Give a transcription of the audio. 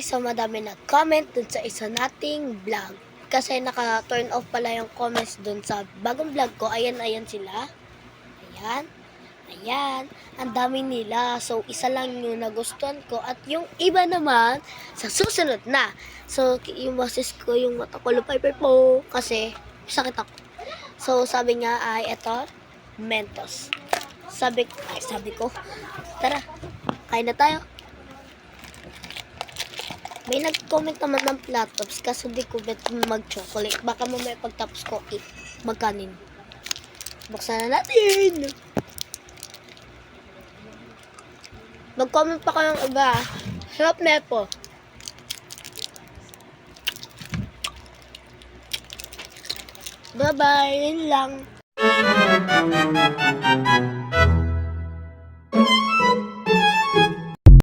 so madami nag-comment dun sa isa nating vlog. Kasi naka-turn off pala yung comments dun sa bagong vlog ko. Ayan, ayan sila. Ayan. Ayan. Ang dami nila. So, isa lang yung nagustuhan ko. At yung iba naman, sa susunod na. So, yung boses ko, yung mata ko, lupay po. Kasi, sakit ako. So, sabi nga ay, eto, Mentos. Sabi, ay, sabi ko, tara, kain na tayo. May nag-comment naman ng flat tops kaso di ko bet mag-chocolate. Baka mamaya pagtapos ko eat, magkanin. Buksan na natin! Mag-comment pa kayong iba. ah. Sarap na po. Bye-bye. Yun lang.